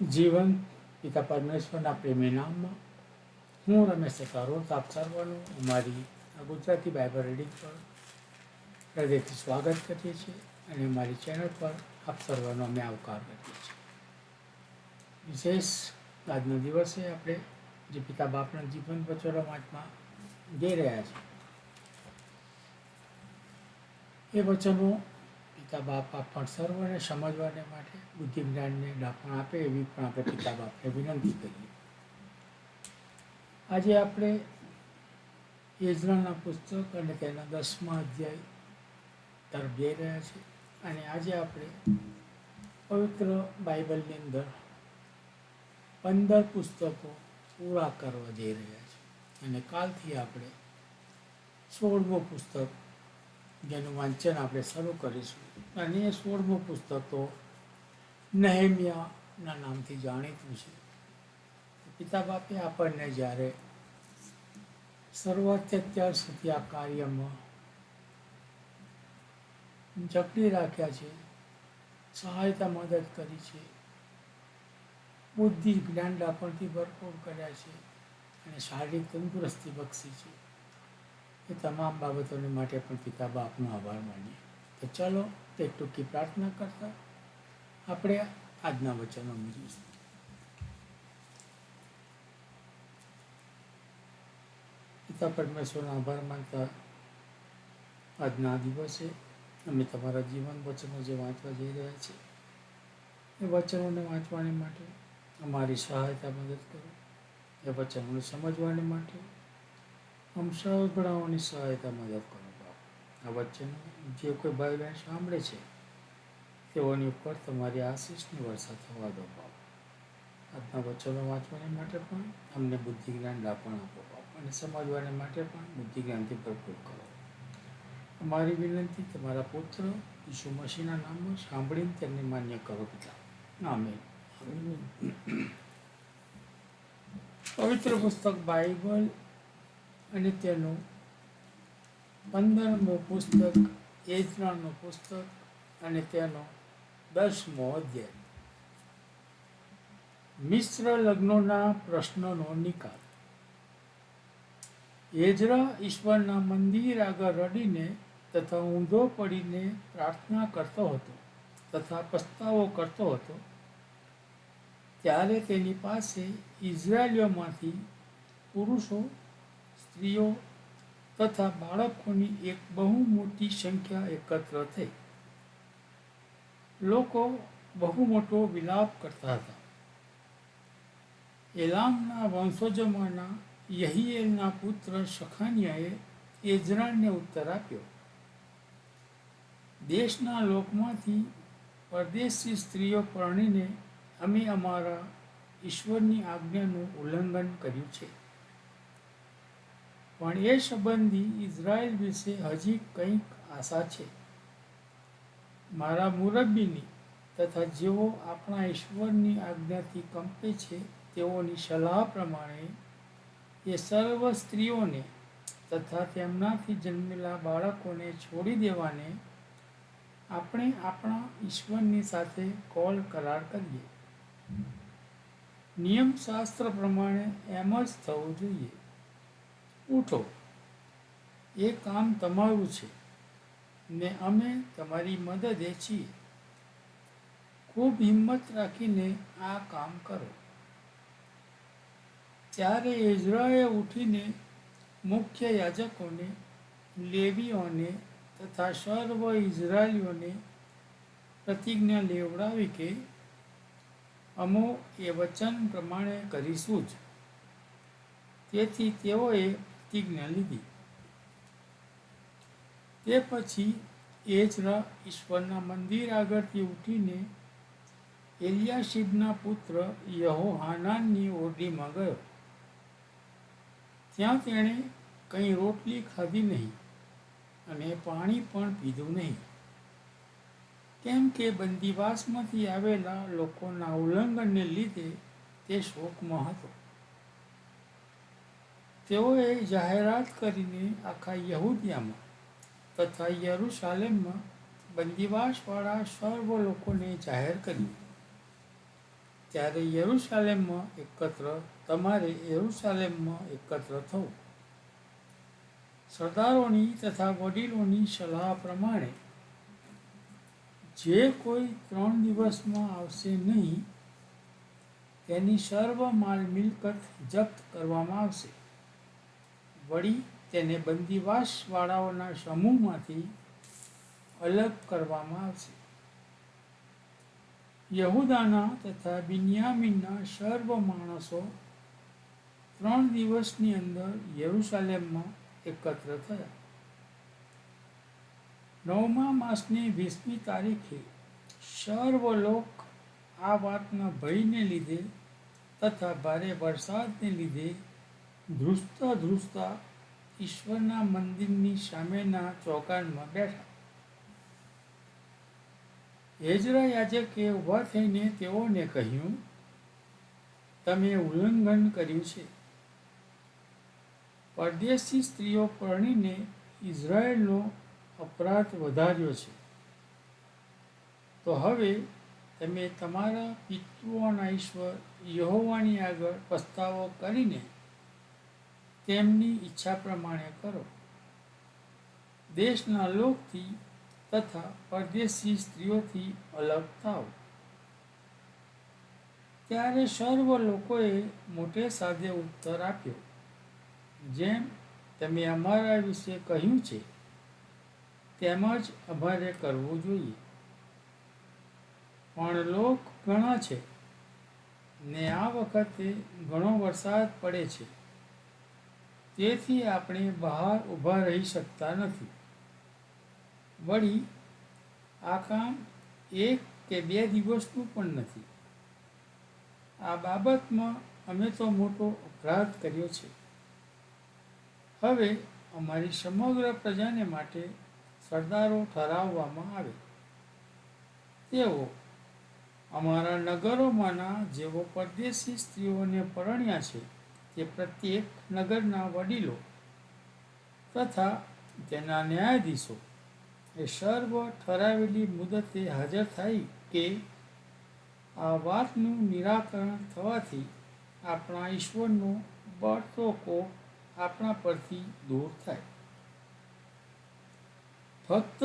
જીવન, પિતા પરમેશ્વરના પ્રેમી નામમાં. હું રમેશ કારોત આપ સર્વનું અમારી ગુજરાતી બાઇબલ રીડિંગ પર હૃદયથી સ્વાગત કરીએ છીએ અને મારી ચેનલ પર આપ સર્વનો અમે આવકાર કરીએ છીએ. વિશેષ આજનો દિવસે આપણે જે પિતા બાપના જીવન બચોરા વાંચમાં જઈ રહ્યા છીએ, એ વચનો પિતા બાપ પણ સર્વને સમજવાને માટે બુદ્ધિ જ્ઞાનને ડાપણ આપે એવી પણ આપણે પિતા બાપને વિનંતી કરીએ. આજે આપણે યોજનાના પુસ્તક અને તેના દસમા અધ્યાય તરફ જઈ રહ્યા છે અને આજે આપણે પવિત્ર બાઇબલની અંદર પંદર પુસ્તકો પૂરા કરવા જઈ રહ્યા છે. અને કાલથી આપણે સોળમું પુસ્તક જેનું વાંચન આપણે શરૂ કરીશું. અને એ સોળમું પુસ્તક તો નહેમિયાના નામથી જાણીતું છે. પિતા બાપે આપણને જ્યારે શરૂઆતથી અત્યાર સુધી આ કાર્યમાં જકડી રાખ્યા છે, સહાયતા મદદ કરી છે, બુદ્ધિ જ્ઞાન ડાપણથી ભરપૂર કર્યા છે અને શારીરિક તંદુરસ્તી બક્ષી છે. એ તમામ બાબતોને માટે પણ પિતા બાપનો આભાર માનીએ. તો ચલો તે ટૂંકી પ્રાર્થના કરતા આપણે આજના વચનો મેળવીશું પિતા પરમેશ્વરનો આભાર માનતા આજના દિવસે અમે તમારા જીવન વચનો જે વાંચવા જઈ રહ્યા છીએ, એ વચનોને વાંચવાની માટે અમારી સહાયતા મદદ કરો. એ વચનોને સમજવાની માટે આમ સગડાઓની સહાયતા મદદ કરો. વચનો જે કોઈ ભાઈ બહેન સાંભળે છે, તેઓની ઉપર તમારી આશીષની વર્ષા થવા દો બાપ. આજના વચનો વાંચવાને માટે પણ અમને બુદ્ધિ જ્ઞાન લાપણ આપો બાપ અને સમજવાને માટે પણ બુદ્ધિ જ્ઞાનથી ભરપૂર કરો. અમારી વિનંતી તમારા પુત્ર ઈસુ મસીના નામમાં સાંભળીને તેમને માન્ય કરો પિતા. નામે પવિત્ર પુસ્તક બાઇબલ અને તેનું પંદરમું પુસ્તક એજરાનું પુસ્તક અને તેનો દસમો અધ્યાય. મિશ્ર લગ્નોના પ્રશ્નોનો નિકાલ. એજરા ઈશ્વરના મંદિર આગળ રડીને તથા ઊંધો પડીને પ્રાર્થના કરતો હતો તથા પસ્તાવો કરતો હતો, ત્યારે તેની પાસે ઇઝરાયલીઓમાંથી પુરુષો, સ્ત્રીઓ તથા બાળકોની એક બહુ મોટી સંખ્યા એકત્ર થઈ. લોકો બહુ મોટો વિલાપ કરતા હતા. એલામના વંશજોમાંના યહીએલના પુત્ર સખાનિયાએ એઝરાને ઉત્તર આપ્યો. દેશના લોકમાંથી પરદેશી સ્ત્રીઓ પરણીને અમે અમારા ઈશ્વરની આજ્ઞાનું ઉલ્લંઘન કર્યું છે. પણ એ સંબંધી ઇઝરાયલ વિશે હજી કંઈક આશા છે. મારા મુરબ્બીની તથા જેઓ આપણા ઈશ્વરની આજ્ઞાથી કંપે છે, તેઓની સલાહ પ્રમાણે એ સર્વ સ્ત્રીઓને તથા તેમનાથી જન્મેલા બાળકોને છોડી દેવાને આપણે આપણા ઈશ્વરની સાથે કોલ કરાર કરીએ. નિયમશાસ્ત્ર પ્રમાણે એમ જ થવું જોઈએ. ઉઠો. એ કામ તમારું છે ને અમે તમારી મદદે છીએ. ખૂબ હિંમત રાખીને આ કામ કરો. ત્યારે એઝરાએ ઉઠીને મુખ્ય યાજકોને, લેવીઓને તથા સર્વ ઇઝરાયલીઓને પ્રતિજ્ઞા લેવડાવી કે, અમો એ વચન પ્રમાણે કરીશું જ. તેથી તેઓએ પ્રતિજ્ઞા લીધી. તે પછી એ એજરા ઈશ્વરના મંદિર આગળથી ઉઠીને એલિયાશિબના પુત્ર યહોહાનાનની ઓરડીમાં ગયો. ત્યાં તેણે કંઈ રોટલી ખાધી નહીં અને પાણી પણ પીધું નહીં. કેમ કે બંદીવાસમાંથી આવેલા લોકોના ઉલ્લંઘનને લીધે તે શોકમાં હતો. તેઓએ જાહેરાત કરીને આખા યહૂદિયામાં તથા યરૂશાલેમમાં બંદીવાસવાળા સર્વ લોકોને જાહેર કર્યું. ત્યારે યરુશાલેમમાં એકત્ર, તમારે યરુશાલેમમાં એકત્ર થવું. સરદારોની તથા વડીલોની સલાહ પ્રમાણે જે કોઈ ત્રણ દિવસમાં આવશે નહીં, તેની સર્વ માલ મિલકત જપ્ત કરવામાં આવશે. વળી તેને બંદીવાસવાળાઓના સમૂહમાંથી અલગ કરવામાં આવશે. યહુદાના તથા બિન્યામીનના સર્વ માણસો ત્રણ દિવસની અંદર યરુશાલેમમાં એકત્ર થયા. નવમા માસની વીસમી તારીખે સર્વ લોક આ વાતના ભયને લીધે તથા ભારે વરસાદને લીધે ધ્રુજતા ધ્રુજતા ઈશ્વરના મંદિરની સામેના ચોકાનમાં બેઠા. હેજરા યાજકે ઊભા થઈને તેઓને કહ્યું, તમે ઉલ્લંઘન કર્યું છે. પરદેશી સ્ત્રીઓ પરણીને ઇઝરાયેલનો અપરાધ વધાર્યો છે. તો હવે તમે તમારા પિતૃઓના ઈશ્વર યહોવાની આગળ પસ્તાવો કરીને તેમની ઈચ્છા પ્રમાણે કરો. દેશના લોકથી તથા પરદેશી સ્ત્રીઓથી અલગ થાવ ત્યારે સર્વ લોકોએ મોટે સાદે ઉત્તર આપ્યો. જેમ તમે અમારા વિશે કહ્યું છે તેમ જ અમારે કરવું જોઈએ. પણ લોક ઘણા છે ને આ વખતે ઘણો વરસાદ પડે છે. તેથી આપણે બહાર ઊભા રહી શકતા નથી. વળી, આ કામ એક કે બે દિવસનું પણ નથી. આ બાબતમાં અમે તો મોટો અપરાધ કર્યો છે. હવે અમારી સમગ્ર પ્રજાને માટે સરદારો ઠરાવવામાં આવે. તેઓ અમારા નગરોમાંના જેઓ પરદેશી સ્ત્રીઓને પરણ્યા છે તે પ્રત્યેક નગરના વડીલો તથા તેના ન્યાયાધીશો એ સર્વ ઠરાવેલી મુદતે હાજર થાય કે આ વાતનું નિરાકરણ થવાથી આપણા ઈશ્વરનો બળતોકો આપણા પરથી દૂર થાય. ફક્ત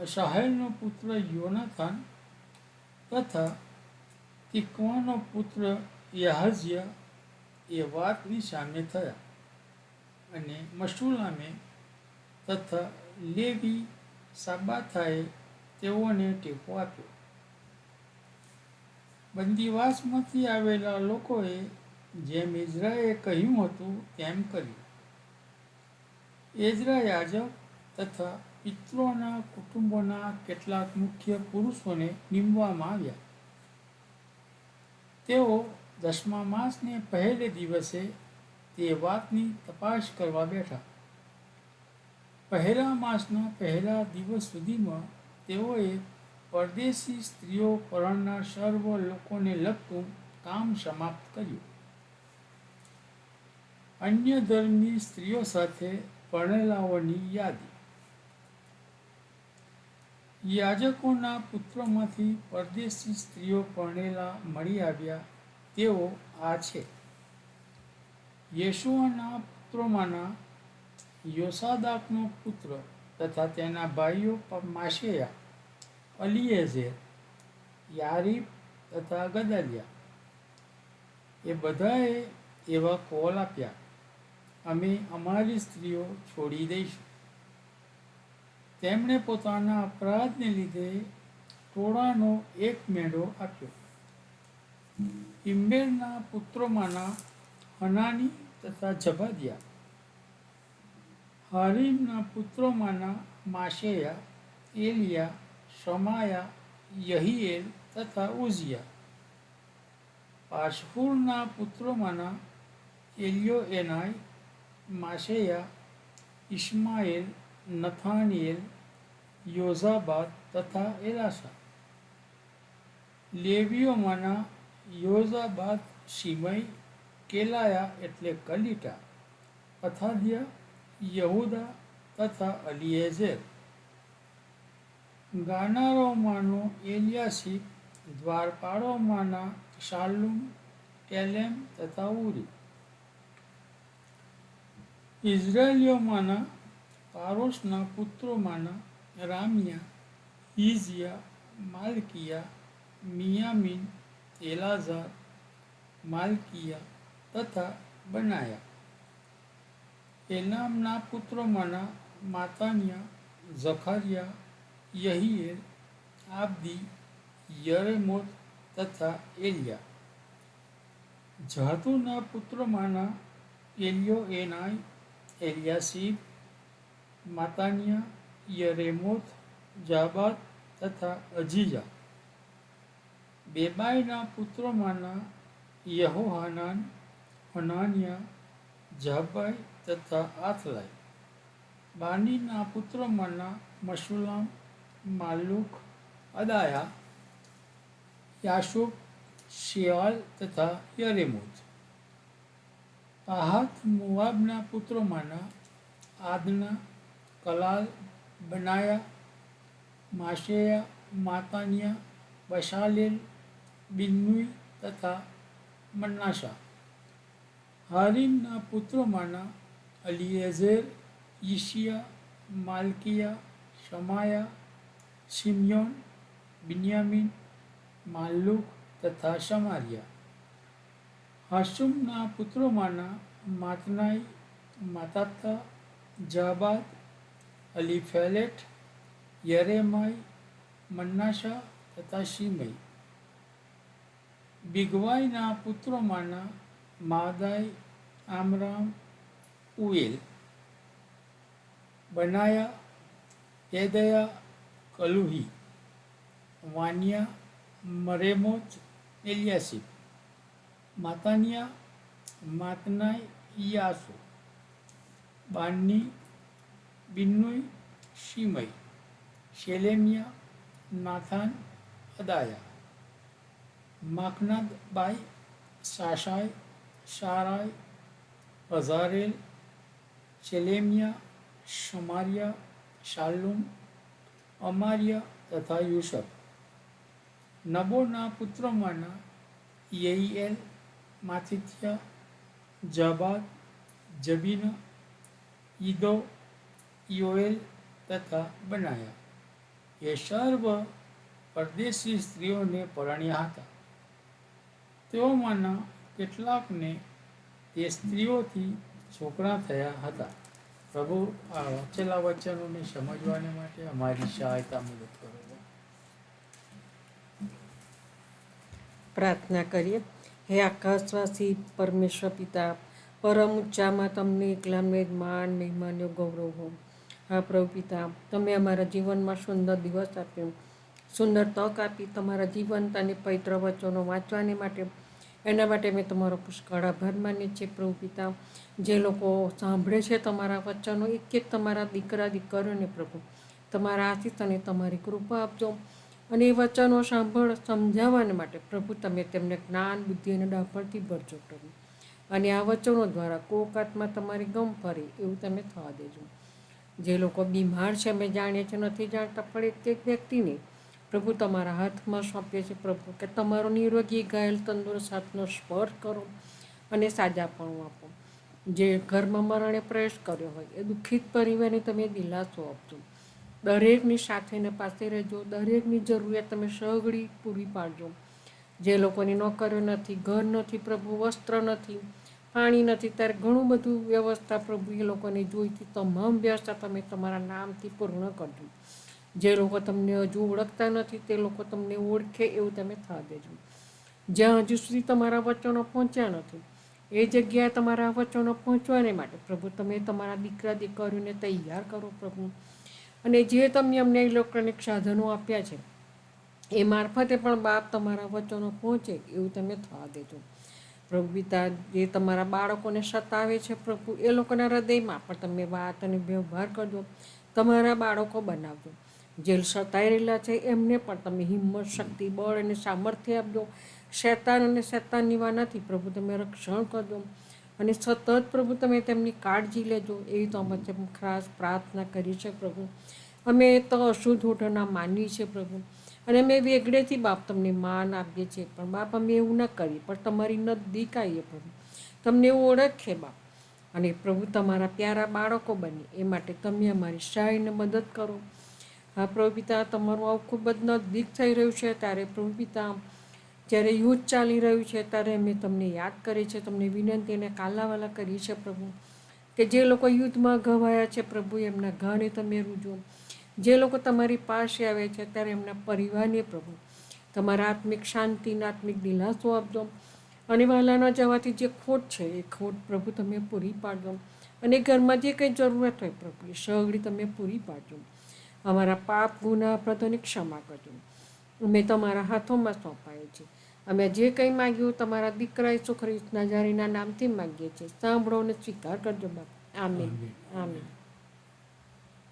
અશાહેલનો પુત્ર યોનાથાન તથા તિકવાનો પુત્ર યાહઝિયા એ વાતની સામે થયા અને મશુલામે તથા લેવી સાબાથાએ તેઓને ટેકો આપ્યો. બંદીવાસમાંથી આવેલા લોકોએ જેમ ઇઝરાએ કહ્યું હતું તેમ કર્યું. એઝરા યાજક તથા પિત્રોના કુટુંબોના કેટલાક મુખ્ય પુરુષોને નીમવામાં આવ્યા. તેઓ દસમા માસને પહેલે દિવસે તે વાતની તપાસ કરવા બેઠા. પહેલા માસના પહેલા દિવસ સુધીમાં તેઓએ પરદેશી સ્ત્રીઓ પરણના સર્વ લોકોને લગતું કામ સમાપ્ત કર્યું. અન્ય ધર્મની સ્ત્રીઓ સાથે પરણેલાઓની યાદી. યાજકોના પુત્રોમાંથી પરદેશી સ્ત્રીઓ પરણેલા મળી આવ્યા. તેઓ આ છે. યેશુઆના પુત્રોમાંના યોસાદાકનો પુત્ર તથા તેના ભાઈઓ માશેયા, અલીએઝેર યારીફ તથા ગદાલિયા. એ બધાએ એવા કોલ આપ્યા, અમે અમારી સ્ત્રીઓ છોડી દઈશું. તેમણે પોતાના અપરાધને લીધે ટોળાનો એક મેળો આપ્યો. ઇમ્બેરના પુત્રોમાંના હનાની તથા જબાદિયા હારીમના પુત્રોમાંના માશેયા, એલિયા, શમાયા યહિએલ તથા ઉઝિયા. પાશહુરના પુત્રોમાંના એલિયો એનાય માશેયા ઇસ્માએલ નથાનિયેલ, યોઝાબાદ તથા એલાસા. લેવીઓમાંના યોઝાબાદ સિમય કેલાયા એટલે કલિટા પથાદિયા યહુદા તથા અલિયેઝેર ગાનારોમાંનો એલિયાસી, દ્વારપાળોમાંના શાલ્લુમ એલેમ તથા ઉરી ઇઝરાયેલીઓમાંના પારોશના પુત્રોમાંના રામિયા ઇઝિયા માલકિયા, મિયામીન એલાઝાર માલકિયા તથા બનાયા. એનામના પુત્રોમાંના માતાનિયા, ઝખારિયા, યહીએલ, આબ્દી, યરેમોત તથા એલિયા. જાતુના પુત્રોમાંના એલિયો એનાય એલિયાસીબ, માતાનિયા યરેમોથ જાબાદ તથા અજીજા. બેબાઈના પુત્રોમાંના યહોહાનાન, હનાનિયા, જાબાઈ તથા આથલાઈ. બાનીના પુત્રોમાંના મશુલામ માલુક અદાયા યાશુબ શિયાલ તથા યરેમૂત. આહાત મુવાબના પુત્રોમાંના આદના, કલાલ, બનાયા, માશેયા, માતાનિયા, બશાલેલ બિન્નુઈ તથા મન્નાશા હારીમના પુત્રોમાંના અલિયેઝેર ઈશિયા, માલકિયા, શમાયા શિમયોન બિન્યામીન, માલ્લુક તથા શમારિયા. હાશુમના પુત્રોમાંના માતનાઈ માતાતા જાબાદ અલી ફેલેટ યરેમાઈ મન્નાશા તથા શિમઈ. બિગવાઈના પુત્રોમાંના માદાઈ, આમરામ, ઉએલ, બનાયા એદયા કલુહી, વાનિયા મરેમોત એલિયાસી માતાનિયા, માતનાઈ, યાસુ, બાન્ની, બિન્નુઈ શિમય શેલેમિયા, નાથાન, અદાયા. માકનાદબાઈ સાશાઈ શારાઈ અઝારેલ શેલેમિયા શમારિયા શાલ્લુમ અમારિયા તથા યુસફ નબોના પુત્રોમાંના યઈએલ માથિથિયા જબાદ જબીના ઈદો યોએલ તથા બનાયા એ સર્વ પરદેશી સ્ત્રીઓને પરણ્યા હતા તેઓમાંના કેટલાકને તે સ્ત્રીઓથી છોકરા થયા હતા. પ્રભુ, આ વાંચેલા વચનોને સમજવાને માટે અમારી સહાયતા મદદ કરો. પ્રાર્થના કરીએ. હે આકાશવાસી, પરમેશ્વર પિતા, પરમ ઉચ્ચામાં તમને એકલાને જ માન મહેમાનનો ગૌરવ હો હા પ્રભુ પિતા, તમે અમારા જીવનમાં સુંદર દિવસ આપ્યો. સુંદર તક આપી તમારા જીવંત અને પવિત્ર વચનો વાંચવાને માટે. એના માટે મેં તમારો પુષ્કળ આભાર માનીએ છીએ પ્રભુ પિતા. જે લોકો સાંભળે છે તમારા વચનો એક એક તમારા દીકરા, દીકરીઓને, પ્રભુ, તમારા આશીષ અને તમારી કૃપા આપજો. અને એ વચનો સાંભળ, સમજાવવાને માટે, પ્રભુ, તમે તેમને જ્ઞાન, બુદ્ધિ અને ડાફળથી ભરજો, પ્રભુ. અને આ વચનો દ્વારા કોક આત્મા તમારી ગમ ફરે, એવું તમે થવા દેજો. જે લોકો બીમાર છે, અમે જાણીએ છીએ, નથી જાણતા, પણ એક એક વ્યક્તિને પ્રભુ તમારા હાથમાં સોંપીએ છીએ પ્રભુ, કે તમારો નિરોગી, ઘાયલ, તંદુરસ્ત હાથનો સ્પર્શ કરો અને સાજાપણું આપો. જે ઘરમાં મરણે પ્રવેશ કર્યો હોય, એ દુઃખિત પરિવારને તમે દિલાસો આપજો. દરેકની સાથેને પાસે રહેજો. દરેકની જરૂરિયાત તમે સગડી પૂરી પાડજો. જે લોકોની નોકરીઓ નથી, ઘર નથી, પ્રભુ, વસ્ત્ર નથી, પાણી નથી, ત્યારે ઘણું બધું વ્યવસ્થા પ્રભુ એ લોકોને જોઈતી તમામ વ્યવસ્થા તમે તમારા નામથી પૂર્ણ કરજો. જે લોકો તમને હજુ ઓળખતા નથી, તે લોકો તમને ઓળખે એવું તમે થવા દેજો. જ્યાં હજુ સુધી તમારા વચનો પહોંચ્યા નથી, એ જગ્યાએ તમારા વચનો પહોંચવાને માટે પ્રભુ તમે તમારા દીકરા, દીકરીઓને તૈયાર કરો પ્રભુ. અને જે તમે અમને ઇલેક્ટ્રોનિક સાધનો આપ્યા છે, એ મારફતે પણ બાપ તમારા વચનો પહોંચે એવું તમે થવા દેજો. પ્રભુ પિતા, જે તમારા બાળકોને સતાવે છે પ્રભુ, એ લોકોના હૃદયમાં પણ તમે વાત અને વ્યવહાર કરજો. તમારા બાળકો બનાવજો. જે સતાઈ રહેલા છે, એમને પણ તમે હિંમત, શક્તિ, બળ અને સામર્થ્ય આપજો. શેતાન અને શેતાનની વાનાથી પ્રભુ તમે રક્ષણ કરજો. અને સતત પ્રભુ તમે તેમની કાળજી લેજો. એવી તો અમે ખાસ પ્રાર્થના કરી છે, પ્રભુ. અમે તો અશુદ્ધ હોઠના માનવી છે, પ્રભુ. અને અમે વેગળેથી બાપ તમને માન આપીએ છીએ. પણ બાપ, અમે એવું ન કરીએ, પણ તમારી નજદીક આવીએ, પ્રભુ. તમને એવું ઓળખીએ, બાપ. અને પ્રભુ, તમારા પ્યારા બાળકો બને. એ માટે તમે અમારી સહાયને મદદ કરો. હા પ્રભુ તમારું આવું ખૂબ જ નજીક થઈ રહ્યું છે. ત્યારે પ્રભુ પિતા જ્યારે યુદ્ધ ચાલી રહ્યું છે, ત્યારે અમે તમને યાદ કરીએ છીએ તમને વિનંતી અને કાલાવાલા કરીએ છીએ પ્રભુ, કે જે લોકો યુદ્ધમાં ઘવાયા છે, પ્રભુ, એમના ઘાને તમે રૂજો. જે લોકો તમારી પાસે આવે છે, ત્યારે એમના પરિવારને, પ્રભુ, તમારા આત્મિક શાંતિના આત્મિક દિલાસો આપજો. અને વહાલાના જવાથી જે ખોટ છે, એ ખોટ, પ્રભુ, તમે પૂરી પાડજો. અને ઘરમાં જે કંઈ જરૂરત હોય, પ્રભુ, એ સગડી તમે પૂરી પાડજો. અમારા પાપ ગુના અપરાધોની ક્ષમા કરજો. અમે તમારા હાથોમાં સોંપાય છે અમે જે કંઈ માગ્યું તમારા દીકરા ઈસુ ખ્રિસ્તના જારીના નામથી માગીએ છીએ. સાંભળો અને સ્વીકાર કરજો બાપ. આમીન. આમીન.